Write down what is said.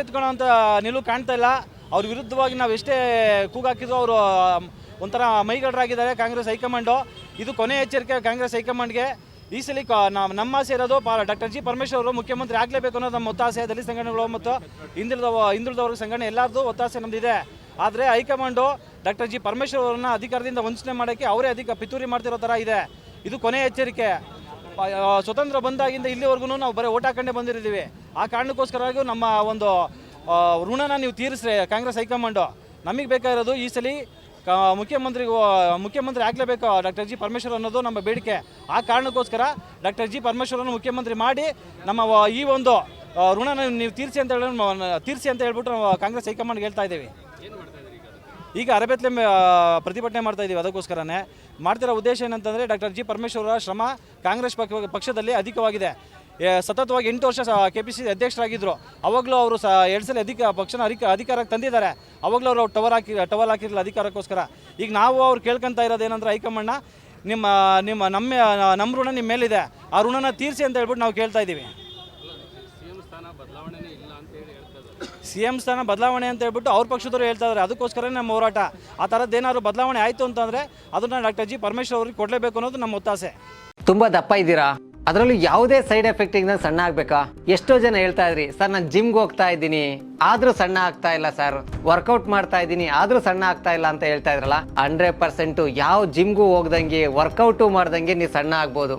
ಎತ್ಕೊಳ್ಳೋಂಥ ನಿಲುವು ಕಾಣ್ತಾ ಇಲ್ಲ. ಅವ್ರ ವಿರುದ್ಧವಾಗಿ ನಾವು ಎಷ್ಟೇ ಕೂಗಾಕಿದ್ರು ಅವರು ಒಂಥರ ಮೈಗಡರಾಗಿದ್ದಾರೆ ಕಾಂಗ್ರೆಸ್ ಹೈಕಮಾಂಡು. ಇದು ಕೊನೆ ಎಚ್ಚರಿಕೆ ಕಾಂಗ್ರೆಸ್ ಹೈಕಮಾಂಡ್ಗೆ. ಈ ಸಲ ನಾವು ನಮ್ಮ ಆಸೆ ಇರೋದು ಡಾಕ್ಟರ್ ಜಿ ಪರಮೇಶ್ವರ್ ಅವರು ಮುಖ್ಯಮಂತ್ರಿ ಆಗಲೇಬೇಕು ಅನ್ನೋದು ನಮ್ಮ ಒತ್ತಾಸೆ, ದಲಿತ ಸಂಘಟನೆಗಳು ಮತ್ತು ಹಿಂದುಳಿದ ಹಿಂದುಳಿದವರ್ಗ ಸಂಘಟನೆ ಎಲ್ಲರದ್ದು ಒತ್ತಾಸೆ ನಮ್ಮದಿದೆ ಆದರೆ ಹೈಕಮಾಂಡು ಡಾಕ್ಟರ್ ಜಿ ಪರಮೇಶ್ವರ್ ಅವರನ್ನ ಅಧಿಕಾರದಿಂದ ವಂಚನೆ ಮಾಡೋಕ್ಕೆ ಅವರೇ ಅಧಿಕ ಪಿತೂರಿ ಮಾಡ್ತಿರೋ ಥರ ಇದೆ. ಇದು ಕೊನೆ ಎಚ್ಚರಿಕೆ. ಸ್ವತಂತ್ರ ಬಂದಾಗಿಂದ ಇಲ್ಲಿವರೆಗೂ ನಾವು ಬರೀ ಓಟ್ ಹಾಕೊಂಡೇ ಬಂದಿರಿದ್ದೀವಿ ಆ ಕಾರಣಕ್ಕೋಸ್ಕರವಾಗಿ ನಮ್ಮ ಒಂದು ಋಣನ ನೀವು ತೀರಿಸ್ರಿ, ಕಾಂಗ್ರೆಸ್ ಹೈಕಮಾಂಡು. ನಮಗೆ ಬೇಕಾಗಿರೋದು ಈ ಸಲ ಕ ಮುಖ್ಯಮಂತ್ರಿ ಮುಖ್ಯಮಂತ್ರಿ ಆಗಲೇಬೇಕು ಡಾಕ್ಟರ್ ಜಿ ಪರಮೇಶ್ವರ್ ಅನ್ನೋದು ನಮ್ಮ ಬೇಡಿಕೆ. ಆ ಕಾರಣಕ್ಕೋಸ್ಕರ ಡಾಕ್ಟರ್ ಜಿ ಪರಮೇಶ್ವರನ್ನು ಮುಖ್ಯಮಂತ್ರಿ ಮಾಡಿ ನಮ್ಮ ಈ ಒಂದು ಋಣನ ನೀವು ತೀರಿಸಿ ಅಂತ ಹೇಳಿ ತೀರಿಸಿ ಅಂತ ಹೇಳ್ಬಿಟ್ಟು ಕಾಂಗ್ರೆಸ್ ಹೈಕಮಾಂಡ್ಗೆ ಹೇಳ್ತಾ ಇದ್ದೀವಿ. ಈಗ ಅರಬೆತ್ಲೆ ಪ್ರತಿಭಟನೆ ಮಾಡ್ತಾ ಇದ್ದೀವಿ ಅದಕ್ಕೋಸ್ಕರನೇ. ಮಾಡ್ತಿರೋ ಉದ್ದೇಶ ಏನಂತಂದರೆ ಡಾಕ್ಟರ್ ಜಿ ಪರಮೇಶ್ವರ ಶ್ರಮ ಕಾಂಗ್ರೆಸ್ ಪಕ್ಷ, ಪಕ್ಷದಲ್ಲಿ ಅಧಿಕವಾಗಿದೆ. ಸತತವಾಗಿ ಎಂಟು ವರ್ಷ ಕೆ ಪಿ ಸಿ ಅಧ್ಯಕ್ಷರಾಗಿದ್ದರು ಅವಾಗಲೂ ಅವರು ಸ, ಎರಡು ಸಲ ಅಧಿಕ, ಪಕ್ಷನ ಅಧಿಕ, ಅಧಿಕಾರಕ್ಕೆ ತಂದಿದ್ದಾರೆ. ಅವಾಗಲೂ ಅವರು ಟವರ್ ಹಾಕಿ ಟವರ್ ಹಾಕಿರಲಿಲ್ಲ ಅಧಿಕಾರಕ್ಕೋಸ್ಕರ. ಈಗ ನಾವು ಅವ್ರು ಕೇಳ್ಕೊತಾ ಇರೋದು ಏನಂದ್ರೆ ಹೈಕಮಾಂಡ್ನ, ನಿಮ್ಮ ನಿಮ್ಮ ನಮ್ಮ ನಮ್ಮ ಋಣ ನಿಮ್ಮ ಮೇಲಿದೆ. ಆ ಋಣನ ತೀರಿಸಿ ಅಂತ ಹೇಳ್ಬಿಟ್ಟು ನಾವು ಕೇಳ್ತಾ ಇದ್ದೀವಿ. ಸಿ ಎಂ ಸ್ಥಾನ ಬದಲಾವಣೆ ಅಂತ ಹೇಳ್ಬಿಟ್ಟು ಅವ್ರ ಪಕ್ಷದವರು ಹೇಳ್ತಾ ಇದ್ದಾರೆ. ಅದಕ್ಕೋಸ್ಕರ ನಮ್ಮ ಹೋರಾಟ. ಆ ಥರದ್ದು ಏನಾದ್ರು ಬದಲಾವಣೆ ಆಯಿತು ಅಂತಂದರೆ ಅದನ್ನು ಡಾಕ್ಟರ್ ಜಿ ಪರಮೇಶ್ವರ್ ಅವ್ರಿಗೆ ಕೊಡಲೇಬೇಕು ಅನ್ನೋದು ನಮ್ಮ ಒತ್ತಾಸೆ. ತುಂಬಾ ದಪ್ಪ ಇದ್ದೀರಾ? ಅದರಲ್ಲೂ ಯಾವುದೇ ಸೈಡ್ ಎಫೆಕ್ಟ್ ಇಂದ ಸಣ್ಣ ಆಗ್ಬೇಕಾ? ಎಷ್ಟೋ ಜನ ಹೇಳ್ತಾ ಇದ್ರಿ ಸರ್ ನಾನು ಜಿಮ್ಗೆ ಹೋಗ್ತಾ ಇದ್ದೀನಿ. ಆದ್ರೂ ಸಣ್ಣ ಆಗ್ತಾ ಇಲ್ಲ ಸರ್. ವರ್ಕೌಟ್ ಮಾಡ್ತಾ ಇದ್ದೀನಿ. ಆದ್ರೂ ಸಣ್ಣ ಆಗ್ತಾ ಇಲ್ಲ ಅಂತ ಹೇಳ್ತಾ ಇದ್ರಲ್ಲ ಹಂಡ್ರೆಡ್ ಪರ್ಸೆಂಟ್ ಯಾವ ಜಿಮ್ಗೂ ಹೋಗ್ದಂಗೆ ವರ್ಕೌಟು ಮಾಡ್ದಂಗೆ ನೀವು ಸಣ್ಣ ಆಗ್ಬೋದು.